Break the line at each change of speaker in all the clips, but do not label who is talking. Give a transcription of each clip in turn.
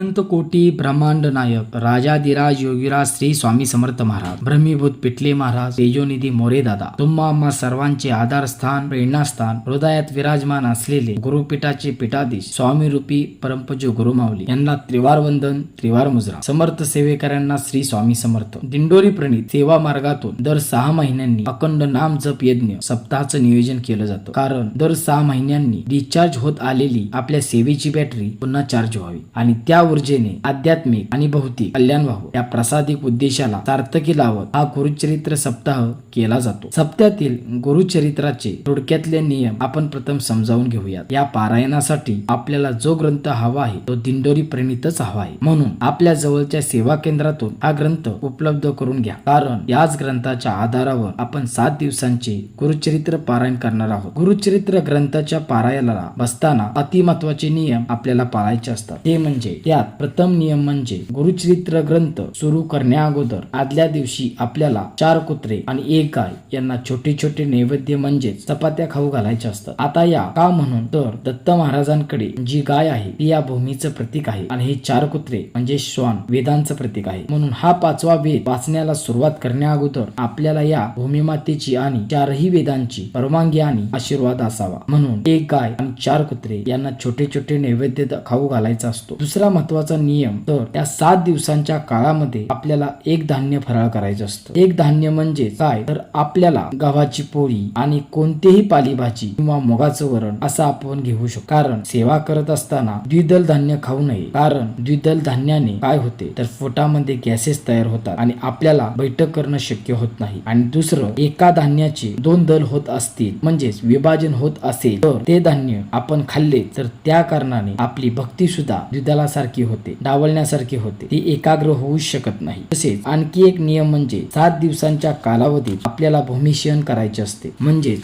अनंत कोटी ब्रह्मांड नायक राजाधिराज योगीराज श्री स्वामी समर्थ महाराज ब्रह्मीभूत पिटले महाराज तेजोनिधी मोरे दादा तुम्हा आम्हा सर्वांचे आधारस्थान प्रेरणास्थान हृदयात विराजमान असलेले गुरुपीठाचे पीठाधीश स्वामी रूपी परमपूज्य गुरुमाऊली यांना त्रिवार वंदन त्रिवार मुजरा समर्थ सेवेकऱ्यांना श्री स्वामी समर्थ दिंडोरी प्रणित सेवा मार्गातून दर सहा महिन्यांनी अखंड नाम जप यज्ञ सप्ताहाचं नियोजन केलं जातं. कारण दर सहा महिन्यांनी डिस्चार्ज होत आलेली आपल्या सेवेची बॅटरी पुन्हा चार्ज व्हावी आणि त्या ऊर्जेने आध्यात्मिक आणि भौतिक कल्याण व्हावं. या प्रसादिक उद्देशाला सार्थकी लावत हा गुरुचरित्र सप्ताह केला जातो. सप्त्यातील गुरुचरित्राचे थोडक्यातले नियम आपण प्रथम समजावून घेऊयात. या पारायणासाठी आपल्याला जो ग्रंथ हवा आहे तो दिंडोरी प्रणितच हवा आहे. म्हणून आपल्या जवळच्या सेवा केंद्रातून हा ग्रंथ उपलब्ध करून घ्या. कारण याच ग्रंथाच्या आधारावर आपण सात दिवसांचे गुरुचरित्र पारायण करणार आहोत. गुरुचरित्र ग्रंथाच्या पारायणाला बसताना अतिमहत्वाचे नियम आपल्याला पाळायचे असतात. ते म्हणजे यात प्रथम नियम म्हणजे गुरुचरित्र ग्रंथ सुरू करण्या अगोदर आदल्या दिवशी आपल्याला चार कुत्रे आणि एक गाय यांना छोटे छोटे नैवेद्य म्हणजे चपात्या खाऊ घालायच्या असतात. आता या का म्हणून? तर दत्त महाराजांकडे जी गाय आहे ती या भूमीचं प्रतीक आहे आणि हे चार कुत्रे म्हणजे श्वान वेदांचं प्रतीक आहे. म्हणून हा पाचवा वेद वाचण्याला सुरुवात करण्या अगोदर आपल्याला या भूमीमातेची आणि चारही वेदांची परवानगी आणि आशीर्वाद असावा. म्हणून एक गाय आणि चार कुत्रे यांना छोटे छोटे नैवेद्य खाऊ घालायचा असतो. दुसरा मत महत्त्वाचा नियम. तर त्या सात दिवसांच्या काळामध्ये आपल्याला एक धान्य फराळ करायचं असतं. एक धान्य म्हणजे काय? तर आपल्याला गव्हाची पोळी आणि कोणतेही पालीभाजी किंवा मुगाचं वरण असं आपण घेऊ शकतो. कारण सेवा करत असताना द्विदल धान्य खाऊ नये. कारण द्विदल धान्याने काय होते? तर पोटामध्ये गॅसेस तयार होतात आणि आपल्याला बैठक करणं शक्य होत नाही. आणि दुसरं एका धान्याचे दोन दल होत असतील म्हणजेच विभाजन होत असेल तर ते धान्य आपण खाल्ले तर त्या कारणाने आपली भक्ती सुद्धा द्विदलासारखी होते डावलण्यासारखी होते. ती एकाग्र होऊ शकत नाही. तसेच आणखी एक नियम म्हणजे सात दिवसांच्या कालावधीत आपल्याला भूमिशयन करायचे असते. म्हणजेच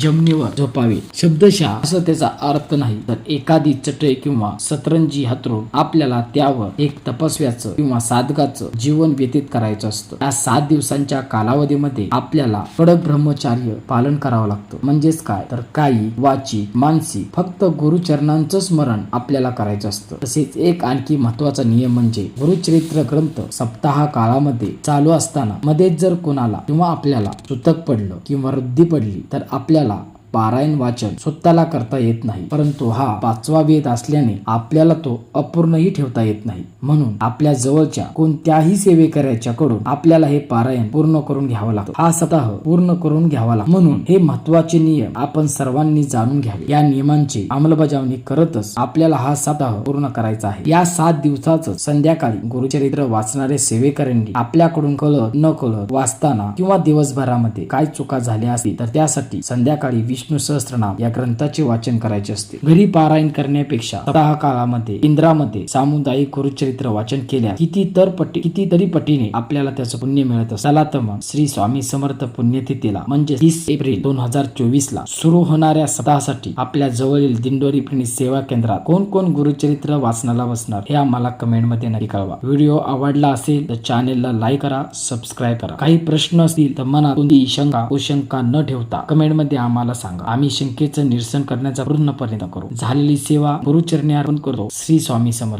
जमिनीवर झोपावे. शब्दशः असं त्याचा अर्थ नाही. तर एखादी चटई किंवा सतरंजी हातरून आपल्याला त्यावर एक तपस्व्याचं किंवा साधकाचं जीवन व्यतीत करायचं असतं. या सात दिवसांच्या कालावधीमध्ये आपल्याला कडक ब्रह्मचार्य पालन करावं लागतं. म्हणजेच काय? तर काही वाचिक मानसिक फक्त गुरुचरणांचं स्मरण आपल्याला करायचं असतं. तसेच एक आणखी महत्त्वाचा नियम म्हणजे गुरुचरित्र ग्रंथ सप्ताह काळामध्ये चालू असताना मध्येच जर कोणाला किंवा आपल्याला सुतक पडलं किंवा वृद्धी पडली तर आपल्याला 了。पारायण वाचन स्वतःला करता येत नाही. परंतु हा पाचवा वेद असल्याने आपल्याला तो अपूर्णही ठेवता येत नाही. म्हणून आपल्या जवळच्या कोणत्याही सेवेकऱ्याच्या कडून आपल्याला हे पारायण पूर्ण करून घ्यावं लागतं. हा सप्ताह पूर्ण करून घ्यावा लागतो. म्हणून हे महत्त्वाचे नियम आपण सर्वांनी जाणून घ्यावे. या नियमांची अंमलबजावणी करतच आपल्याला हा सप्ताह पूर्ण करायचा आहे. या सात दिवसाच संध्याकाळी गुरुचरित्र वाचणारे सेवेकऱ्यांनी आपल्याकडून कळत न कळत वाचताना किंवा दिवसभरामध्ये काय चुका झाल्या असतील तर त्यासाठी संध्याकाळी विष्णू सहस्त्रनाम या ग्रंथाचे वाचन करायचे असते. घरी पारायण करण्यापेक्षा सप्ताह काळामध्ये इंद्रामध्ये सामुदायिक कुरुचरित्र वाचन केल्या किती तर पटी कितीतरी पटीने आपल्याला त्याचं पुण्य मिळत असतं. चला तर मग श्री स्वामी समर्थ पुण्यतिथीला म्हणजे तीस एप्रिल दोन हजार चोवीस ला सुरू होणाऱ्या सप्ताहासाठी आपल्या जवळील दिंडोरी प्रणित सेवा केंद्रात कोण कोण गुरुचरित्र वाचनाला बसणार हे आम्हाला कमेंटमध्ये नक्की कळवा. व्हिडिओ आवडला असेल तर चॅनेलला लाईक करा सबस्क्राईब करा. काही प्रश्न असतील तर मनात कोणतीही शंका उशंका न ठेवता कमेंटमध्ये आम्हाला सांगा. आम्ही शंकेचं निरसन करण्याचा पूर्ण प्रयत्न करू. झालेली सेवा गुरुचरणी अर्पण करतो. श्री स्वामी समर्थ.